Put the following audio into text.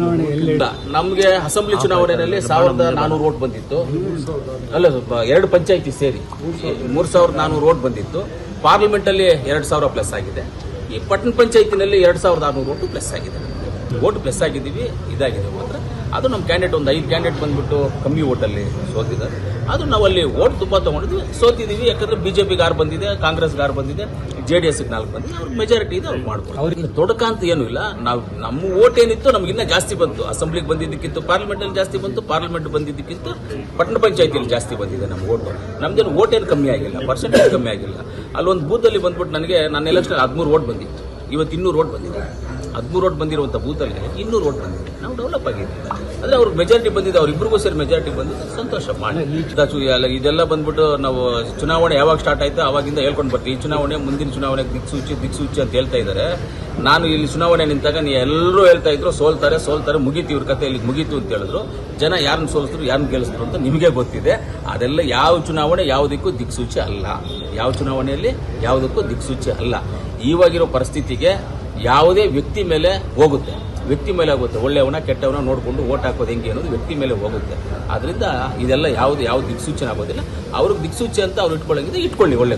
ಚುನಾವಣೆ ಇಲ್ಲ ನಮಗೆ ಅಸೆಂಬ್ಲಿ ಚುನಾವಣೆಯಲ್ಲಿ ಸಾವಿರದ ನಾನೂರು ಓಟ್ ಬಂದಿತ್ತು. ಅಲ್ಲ ಸ್ವಲ್ಪ ಎರಡು ಪಂಚಾಯಿತಿ ಸೇರಿ ಮೂರು ಸಾವಿರದ ನಾನೂರು ಓಟ್ ಬಂದಿತ್ತು. ಪಾರ್ಲಿಮೆಂಟ್ ಅಲ್ಲಿ ಎರಡು ಸಾವಿರ ಪ್ಲಸ್ ಆಗಿದೆ. ಈ ಪಟ್ಟಣ ಪಂಚಾಯತಿನಲ್ಲಿ ಎರಡು ಸಾವಿರದ ಆರುನೂರು ಓಟು ಪ್ಲಸ್ ಆಗಿದೆ. ಓಟ್ ಪ್ಲಸ್ ಆಗಿದ್ದೀವಿ ಇದಾಗಿದೆ ಮಾತ್ರ ಅದು ನಮ್ಮ ಕ್ಯಾಂಡಿಡೇಟ್ ಒಂದು ಐದು ಕ್ಯಾಂಡಿಡೇಟ್ ಬಂದ್ಬಿಟ್ಟು ಕಮ್ಮಿ ಓಟಲ್ಲಿ ಸೋತಿದ್ದಾರೆ ಅದು ನಾವು ಅಲ್ಲಿ ಓಟ್ ತುಂಬ ತೊಗೊಂಡಿದ್ವಿ ಸೋತಿದ್ದೀವಿ ಯಾಕಂದ್ರೆ ಬಿಜೆಪಿ ಆರು ಬಂದಿದೆ ಕಾಂಗ್ರೆಸ್ಗೆ ಆರು ಬಂದಿದೆ ಜೆ ಡಿ ಎಸ್ಗೆ ನಾಲ್ಕು ಬಂದಿದೆ ಅವ್ರಿಗೆ ಮೆಜಾರಿಟಿ ಇದೆ ಅವ್ರು ಮಾಡ್ಬೋದು ಅವ್ರಿಗೆ ತೊಡಕ ಅಂತ ಏನೂ ಇಲ್ಲ. ನಾವು ನಮ್ಮ ಓಟ್ ಏನಿತ್ತು ನಮಗಿನ್ನ ಜಾಸ್ತಿ ಬಂತು. ಅಸೆಂಬ್ಲಿಗೆ ಬಂದಿದ್ದಕ್ಕಿಂತ ಪಾರ್ಲಿಮೆಂಟಲ್ಲಿ ಜಾಸ್ತಿ ಬಂತು ಪಾರ್ಲಿಮೆಂಟ್ ಬಂದಿದ್ದಕ್ಕಿಂತ ಪಟ್ಟಣ ಪಂಚಾಯತಿಯಲ್ಲಿ ಜಾಸ್ತಿ ಬಂದಿದೆ ನಮ್ಮ ಓಟು ನಮ್ದೇನು ಓಟ್ ಏನು ಕಮ್ಮಿ ಆಗಿಲ್ಲ ಪರ್ಸೆಂಟೇಜ್ ಕಮ್ಮಿ ಆಗಿಲ್ಲ. ಅಲ್ಲೊಂದು ಬೂತಲ್ಲಿ ಬಂದ್ಬಿಟ್ಟು ನನಗೆ ನನ್ನ ಎಲೆಕ್ಷನ್ ಹದಿಮೂರು ಓಟ್ ಬಂದಿತ್ತು. ಇವತ್ತು ಇನ್ನೂರು ಓಟ್ ಬಂದಿದೆ. ಹದಿಮೂರು ಓಟ್ ಬಂದಿರುವಂಥ ಬೂತಲ್ಲಿ ಇನ್ನೂರು ಓಟ್ ಬಂದಿದೆ. ನಾವು ಡೆವಲಪ್ ಆಗಿದೆ ಅಂದರೆ ಅವ್ರಿಗೆ ಮೆಜಾರಿಟಿ ಬಂದಿದೆ ಅವ್ರಿಬ್ರಿಗೂ ಸೇರಿ ಮೆಜಾರಿಟಿ ಬಂದಿದೆ ಸಂತೋಷ ಮಾಡಿ. ಇದೆಲ್ಲ ಬಂದ್ಬಿಟ್ಟು ನಾವು ಚುನಾವಣೆ ಯಾವಾಗ ಸ್ಟಾರ್ಟ್ ಆಯ್ತು ಅವಾಗಿಂದ ಹೇಳ್ಕೊಂಡು ಬರ್ತೀವಿ. ಈ ಚುನಾವಣೆ, ಮುಂದಿನ ಚುನಾವಣೆಗೆ ದಿಕ್ಸೂಚಿ ದಿಕ್ಸೂಚಿ ಅಂತ ಹೇಳ್ತಾ ಇದ್ದಾರೆ. ನಾನು ಇಲ್ಲಿ ಚುನಾವಣೆ ನಿಂತಾಗ ನೀ ಎಲ್ಲರೂ ಹೇಳ್ತಾ ಇದ್ರು, ಸೋಲ್ತಾರೆ ಸೋಲ್ತಾರೆ, ಮುಗೀತು ಇವ್ರ ಕತೆ ಇಲ್ಲಿ ಮುಗೀತು ಅಂತ ಹೇಳಿದ್ರು. ಜನ ಯಾರನ್ನ ಸೋಲಿಸಿದ್ರು ಯಾರನ್ನ ಗೆಲ್ಲಿಸಿದ್ರು ಅಂತ ನಿಮಗೆ ಗೊತ್ತಿದೆ. ಅದೆಲ್ಲ ಯಾವ ಚುನಾವಣೆ ಯಾವುದಕ್ಕೂ ದಿಕ್ಸೂಚಿ ಅಲ್ಲ. ಯಾವ ಚುನಾವಣೆಯಲ್ಲಿ ಯಾವುದಕ್ಕೂ ದಿಕ್ಸೂಚಿ ಅಲ್ಲ. ಇವಾಗಿರೋ ಪರಿಸ್ಥಿತಿಗೆ ಯಾವುದೇ ವ್ಯಕ್ತಿ ಮೇಲೆ ಹೋಗುತ್ತೆ. ವ್ಯಕ್ತಿ ಮೇಲೆ ಹೋಗುತ್ತೆ ಒಳ್ಳೆಯವನ, ಕೆಟ್ಟವನ ನೋಡಿಕೊಂಡು ಓಟ್ ಹಾಕೋದು ಹೆಂಗೆ ಅನ್ನೋದು ವ್ಯಕ್ತಿ ಮೇಲೆ ಹೋಗುತ್ತೆ. ಆದ್ರಿಂದ ಇದೆಲ್ಲ ಯಾವುದು ಯಾವ ದಿಕ್ಸೂಚನೆ ಆಗೋದಿಲ್ಲ. ಅವ್ರಿಗೆ ದಿಕ್ಸೂಚಿ ಅಂತ ಅವ್ರು ಇಟ್ಕೊಳ್ಳೋಂಗಿದೆ ಇಟ್ಕೊಳ್ಳಿ ಒಳ್ಳೆ